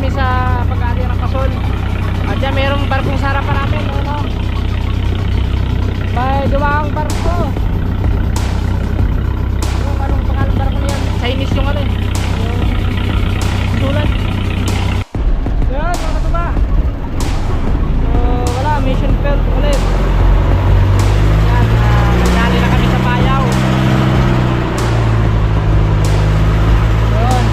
kami sa pag-aari ng Pasol. At yan, mayroong barkong sa harapan namin. Ano? May dumang barko. Yung anong pangalan barko yan? Chinese yung ano eh. Yung sulat. Yan, mga katuba. So wala, mission failed ulit. Yan, uh, nagdali na kami sa Payaw. Yun.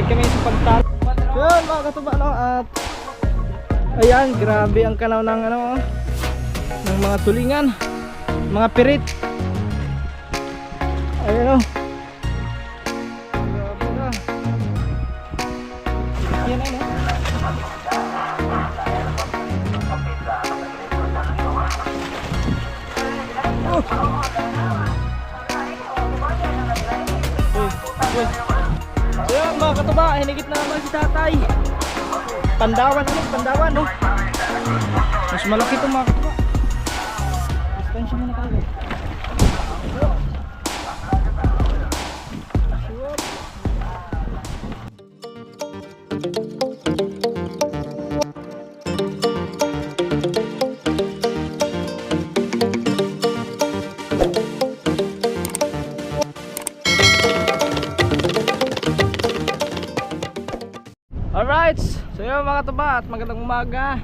Balik kami sa pagtalo. Yun mga katuba no at ayan grabe ang kanaw ng ano ng mga tulingan, mga pirit. Ayan o. Grabe hinigit na naman si tatay. Pandawan ano, pandawan no. Mas malaki itong mga katuba. Distansya muna tayo. Alright, mga tuba at magandang umaga.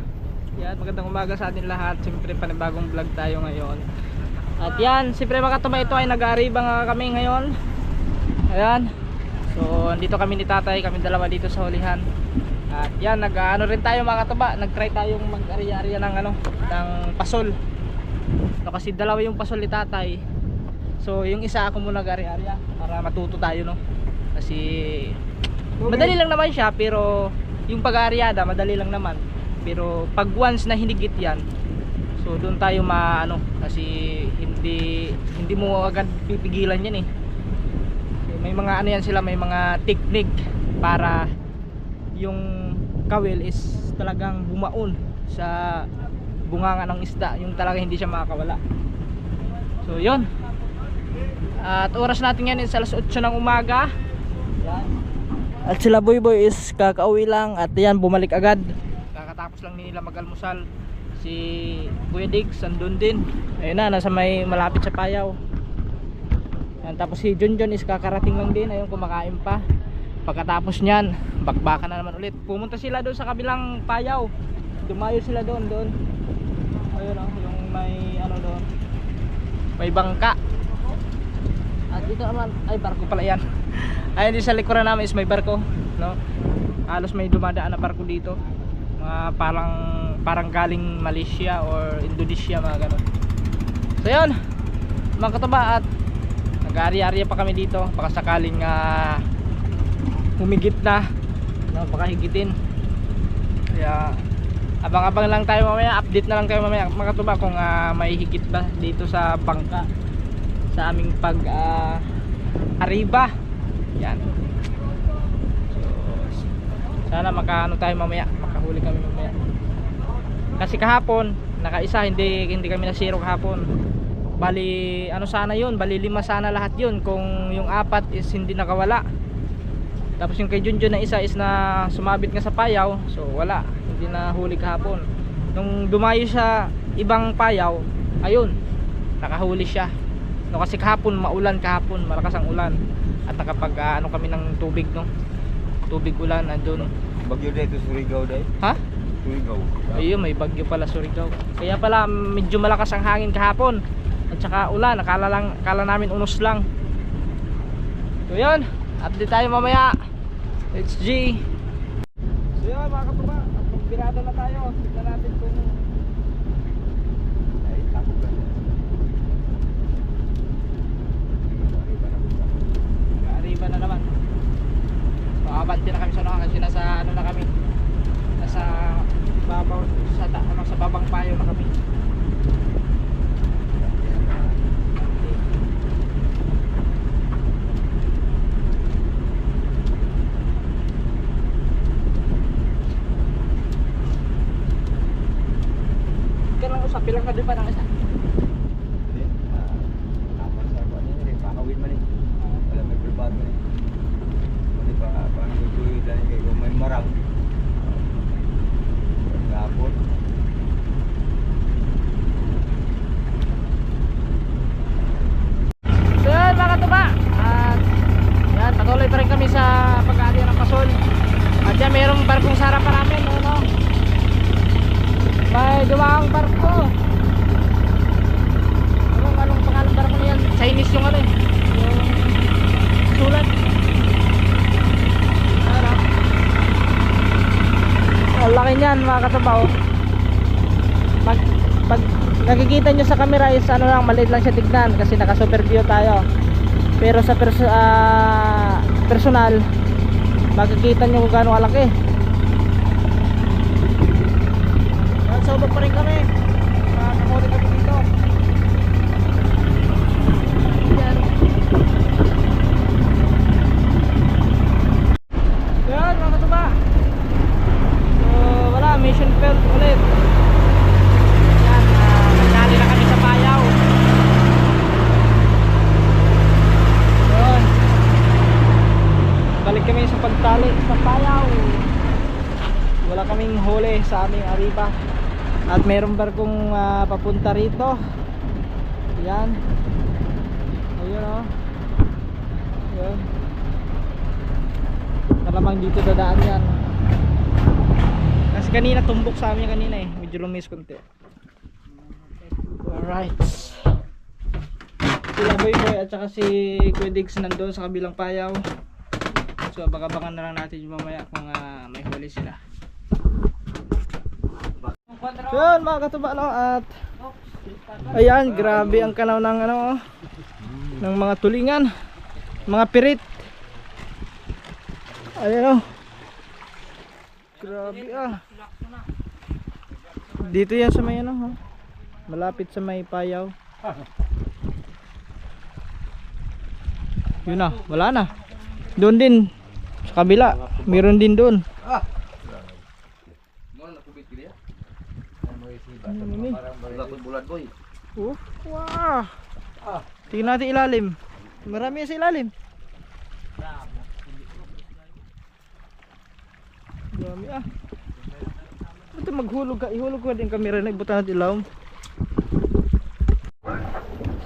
Yan, magandang umaga sa atin lahat. Siyempre panibagong vlog tayo ngayon. At yan, siyempre mga tuba ito ay nag-aariba nga kami ngayon. Ayan. So, andito kami ni tatay, kami dalawa dito sa hulihan. At yan, nag-ano rin tayo mga tuba Nag-try tayong mag-ari-ari ng ano, ng pasol. So, Kasi dalawa yung pasol ni tatay. So, yung isa ako muna nag-ari-ari Para matuto tayo no? Kasi Madali lang naman siya pero yung pag-aaryada madali lang naman. Pero pag once na hinigit 'yan, so doon tayo maano kasi hindi hindi mo agad pipigilan 'yan eh. May mga ano yan sila, may mga technique para yung kawil is talagang bumaon sa bunganga ng isda, yung talaga hindi siya makakawala. So 'yon. At oras natin yan is alas 8 ng umaga. Yan. At sila boy boy is kakauwi lang at yan bumalik agad. Kakatapos lang nila mag-almusal. Si Kuya Diggs andun din. Ayun na, nasa may malapit sa payaw. Yan, tapos si John is kakarating lang din. Ayun, kumakain pa. Pagkatapos niyan, bakbakan na naman ulit. Pumunta sila doon sa kabilang payaw. Dumayo sila doon, doon. Ayun oh, yung may ano doon. May bangka. At dito naman, ay barko pala yan. Ayun din sa likuran namin is may barko, no? Halos may dumadaan na barko dito. Mga parang parang galing Malaysia or Indonesia mga ganun. So 'yun. Mga katuba at nag-ari-ari pa kami dito baka sakaling ah, humigit na no, baka higitin. Kaya abang-abang lang tayo mamaya, update na lang tayo mamaya mga katuba kung ah, may higit ba dito sa bangka sa aming pag ah, Arriba. Yan. Sana makaano tayo mamaya, makahuli kami mamaya. Kasi kahapon, nakaisa hindi hindi kami na zero kahapon. Bali ano sana 'yun, bali lima sana lahat 'yun kung yung apat is hindi nakawala. Tapos yung kay Junjun na isa is na sumabit nga sa payaw, so wala, hindi na huli kahapon. Nung dumayo siya ibang payaw, ayun, nakahuli siya. No, kasi kahapon maulan kahapon, malakas ang ulan. At nakapag ah, ano kami ng tubig no. Tubig ulan andun. Bagyo dito Surigao dai. Ha? Surigao. Ayun, may bagyo pala Surigao. Kaya pala medyo malakas ang hangin kahapon. At saka ulan, akala lang akala namin unos lang. So 'yun, update tayo mamaya. It's G. So 'yun mga katuba, pirada na tayo. Tignan natin kung Ay, tako ka. Arriba na naman. So, na kami sa ano kasi nasa ano na kami. Nasa babaw sa ano, sa babang payo na kami. Ikaw lang usapin lang ka din pa ng isa. Apa sa ako ni, pakawin man ni. Wala may prepare man ni. Hindi pa paano tuloy dahil dumaang barko. Anong, anong pangalan barko na yan? Chinese yung ano eh. Yung sulat. Ano? Ang laki niyan mga katabaw. Pag, pag nakikita nyo sa camera is ano lang, maliit lang siya tignan kasi naka super view tayo. Pero sa pers ah, personal, makikita nyo kung gaano kalaki. Yan, sobra pa rin kami. Nakakakuli kami dito. Yan. Yan, mga katuba. So, wala, mission failed ulit. Yan, uh, nagkali na kami sa payaw. Yun. Balik kami sa pagtali sa payaw. Wala kaming huli sa aming ariba. At meron barkong ah, papunta rito. Yan. Ayun oh. Yan. Malamang dito dadaan yan. Kasi kanina tumbok sa amin kanina eh. Medyo lumis konti. Alright. Sila Boy Boy at saka si Kuya Diggs nandun sa kabilang payaw. So baka-baka na lang natin yung mamaya kung ah, may huli sila. Yun mga katuba no at Ayan, grabe ang kanaw ng ano oh, ng mga tulingan, mga pirit. Ayan oh. Grabe ah. Dito yan sa may ano, oh. malapit sa may payaw. Yun na, wala na. Doon din, kabila, meron din doon. Ano yun eh? bulat boy. Oh, wow. Tingnan natin ilalim. Marami sa ilalim. Dami ah. Ito maghulog ka. Ihulog ko din kamera na ibutan natin ilaw.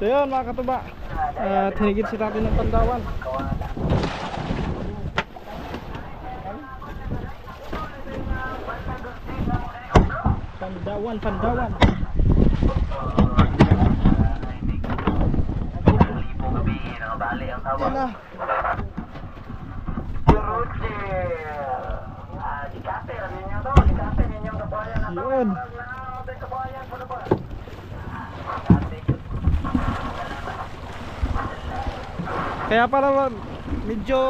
So yun mga katuba. At hinigit si natin ng pandawan. Pandawan, pandawan. Yan na. Yun. Kaya para medyo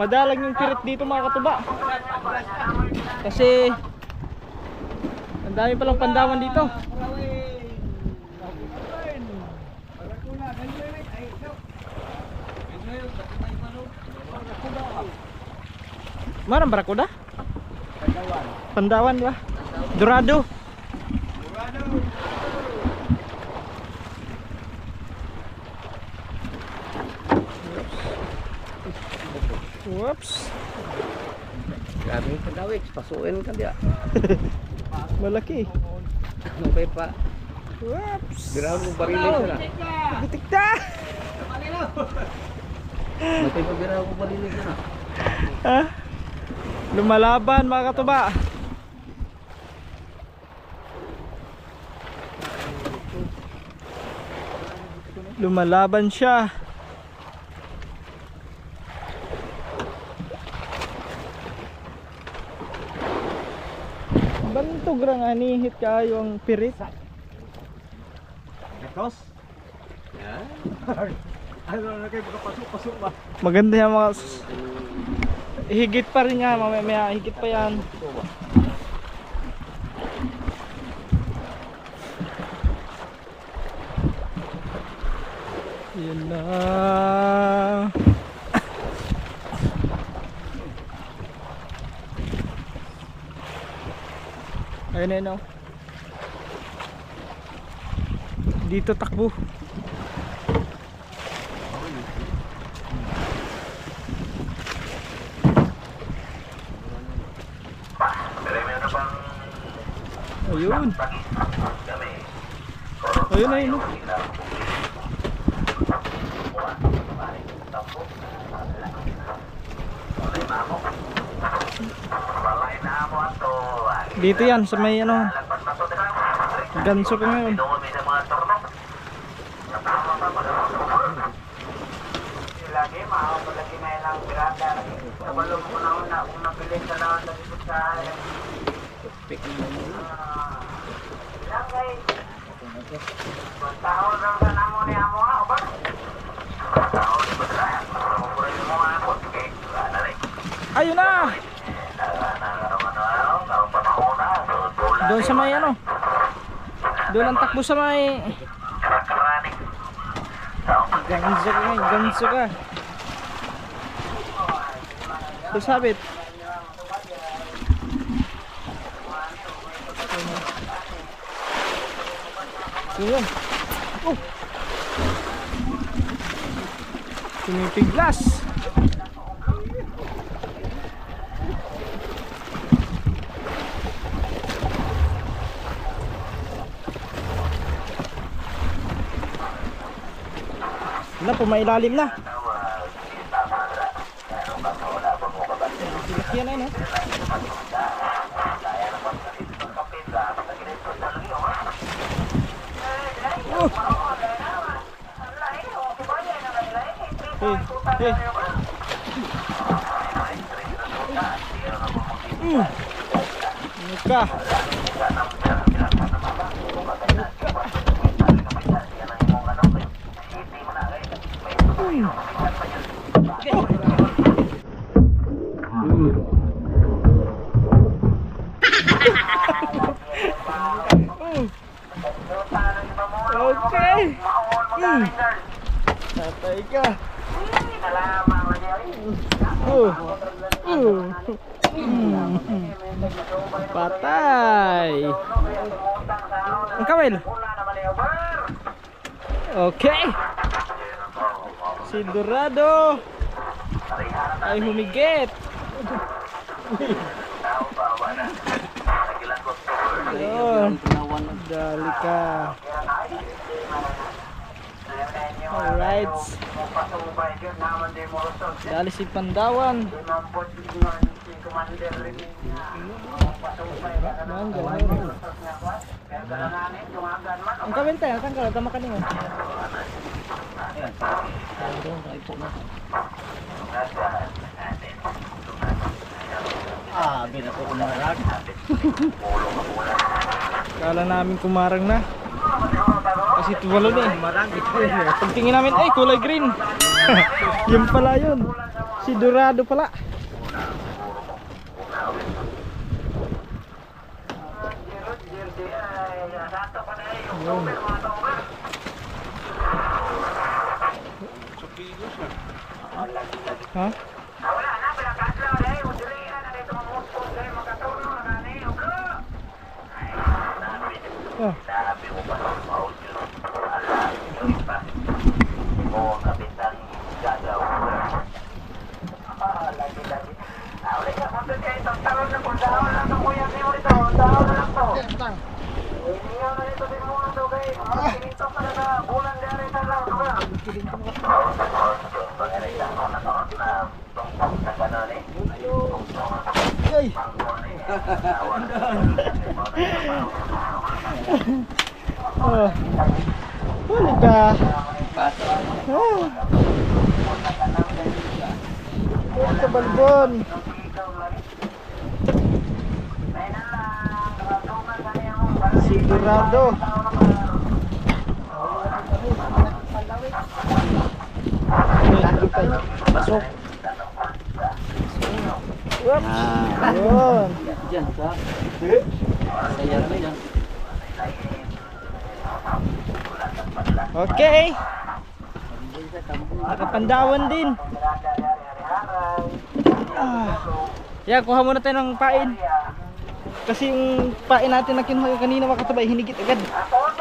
madalang yung pirit dito mga katuba. Kasi ang dami palang pandawan dito. Marang barakuda? Pandawan. Pandawan ba? Dorado. Whoops. Grabe yung kadawik, pasuin ka diya. Malaki. Ano pa pa? Whoops. Biraw mo barilin sila. Bitik ta. Matay pa biraw mo barilin sila. Ha? Lumalaban mga katuba. Lumalaban siya. Ra nga nihit kayo ang pirit. Tos? Yan. Ano na kayo pasok-pasok ba? Maganda yan mga higit pa rin yan mamaya maya, higit pa yan. Yun na. Ayun na yun oh. Dito takbo. Ayun. Ayun na yun. oh. Dito yan sa may ano. Ganso ngayon. ko lagi na ilang pirata kabalo mo na una kung napili sa lahat ng ito sa Lagay. Taon lang sa namo ni amo nga, ba? Taon ni ba Mo ko rin mo nga ako. Okay, wala rin. Ayun na! Doon sa may ano. Doon ang takbo sa may ganso ka. Ganso ka. Sasabit. Yun. Oh. Tumipiglas. Pumailalim na. Silakyan na, no? Oh! Hey, hey. Mm. Ano Patay. Ang kawil. Okay. Si Dorado ay humigit. Yun. Dali ka. Alright. Dali si Pandawan. Ang kawin tayo, tanggal, tama ka niyo. Ah, binato ko na. Kala namin kumarang na. Kasi tuwalo na eh. Pagtingin namin, ay kulay green. yun pala yun. Si Dorado pala. Yun. Ha? Oh. Ay. oh. Huli ka. Oh. Ka balbon. Sigurado. Pasok. Whoops. Diyan sa. Saya na yan. Okay. Nakapandawan din. Ah. Yan, kuha muna tayo ng pain. Kasi yung pain natin na kinuha kanina makatubay, hinigit agad.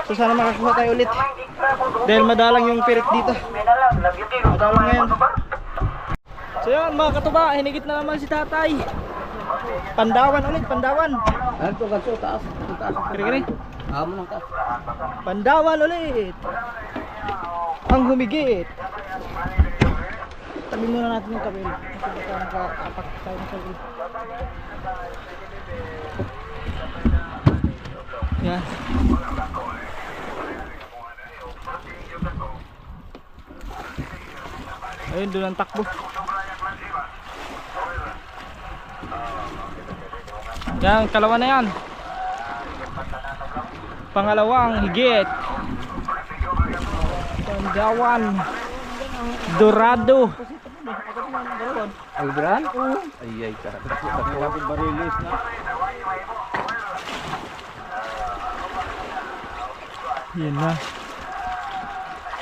So sana makakuha tayo ulit. Dahil madalang yung pirit dito. Madalang ngayon. So yan mga katuba, hinigit na naman si tatay. Pandawan ulit, pandawan. Ano to ganso taas? Taas. Kiri-kiri. Amo ng taas. Pandawan ulit. Ang humigit. Tabi muna natin yung kabel. Kasi baka nakaapak tayo ng kabel. Yan. Ayun, doon ang takbo. Yan, kalawa na yan. Pangalawang higit. Pandawan. Dorado. Albran? Ay, ay, ka. Dapat barilis na. Yan na.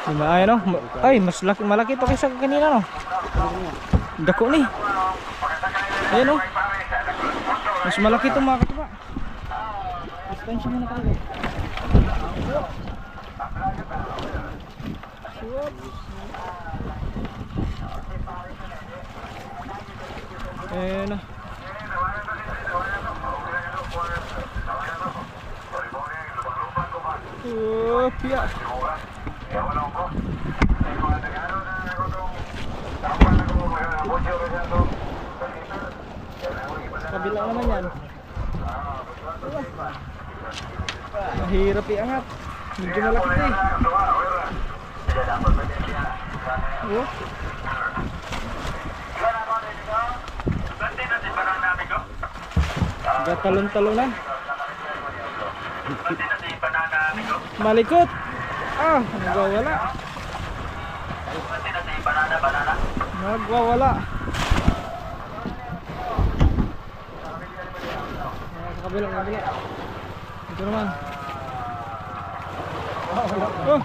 Diba, ay no? Ay, mas laki, malaki pa kaysa kanina no? Dako ni. Ayan no? Mas malaki itong mga katuba. Suspension muna tayo. Ayan na. Oh, piyak. Kabila naman yan. Mahirap iangat. Medyo malaki ito eh. Oh. Gatalon-talon na. Malikot. Ah, nagwawala. Nagwawala. Ah, Sa kabila, kabila. Ito naman. Oh.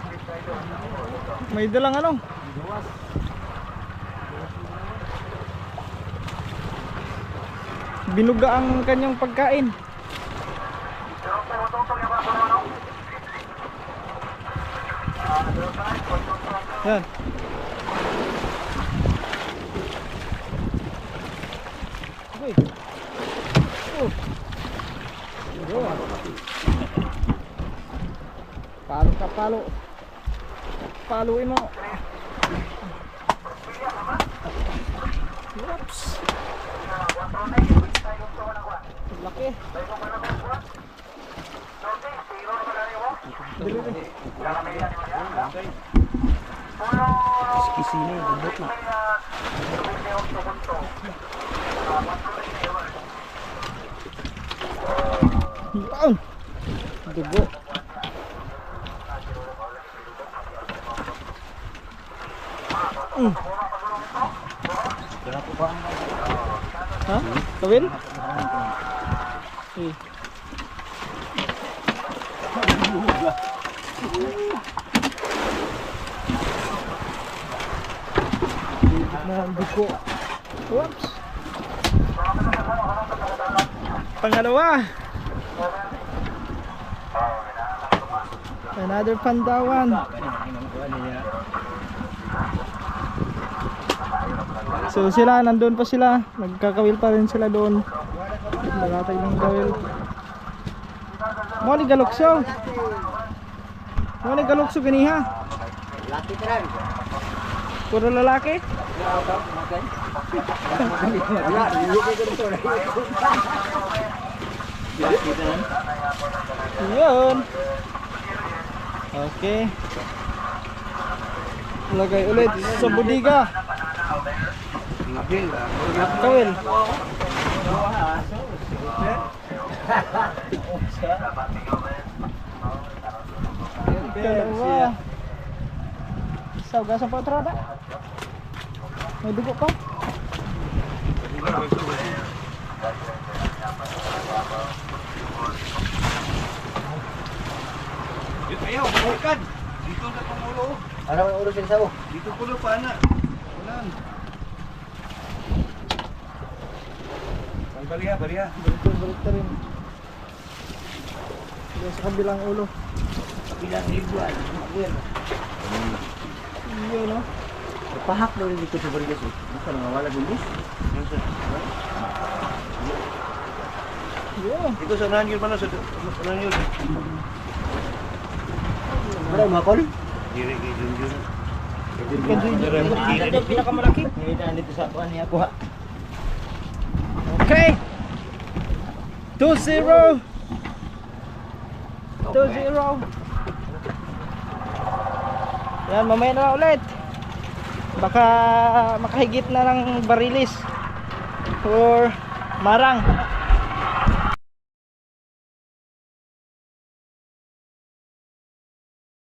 May dalang ano? Binuga ang kanyang pagkain. Yan. Uy. Oh. Palo ka palo. Paluin mo. Whoops. Laki. Dali, dali. Kisini, bubot na. Yan. Dugo. Mm. Ha? Kawin? Eh. na ang dugo. Whoops. Pangalawa. Another pandawan. So sila, nandun pa sila. Nagkakawil pa rin sila doon. Lagatay ng kawil. Mo ni galukso. Mo ni galukso ganiha. Lati ka rin. Puro lalaki. Yun. Okay. Lagay ulit sa budiga. Abil. Kawil. Dalawa. Sa ugasan pa otrada. May dugo pa. Ayaw, balikan. Dito na pangulo. Ano ang ulo sa sao? Dito pulo pa na. Ulan. Ang baliya, baliya. Balik balik ta Diyan sa kabilang ulo. Bilang ribuan. Abuyan. Yun no. Pahak daw rin dito sa Barigas eh. Basta nangawala gulis. Yun. Dito sa Nanyul pa na, sa sa Nanyul. Wala mga kol? Diri kay Junjun. Ito yung pinakamalaki. Nilitaan dito sa kuhan niya kuha. Okay. 2-0. 2-0. Yan, mamaya na ulit. Baka makahigit na ng barilis or marang.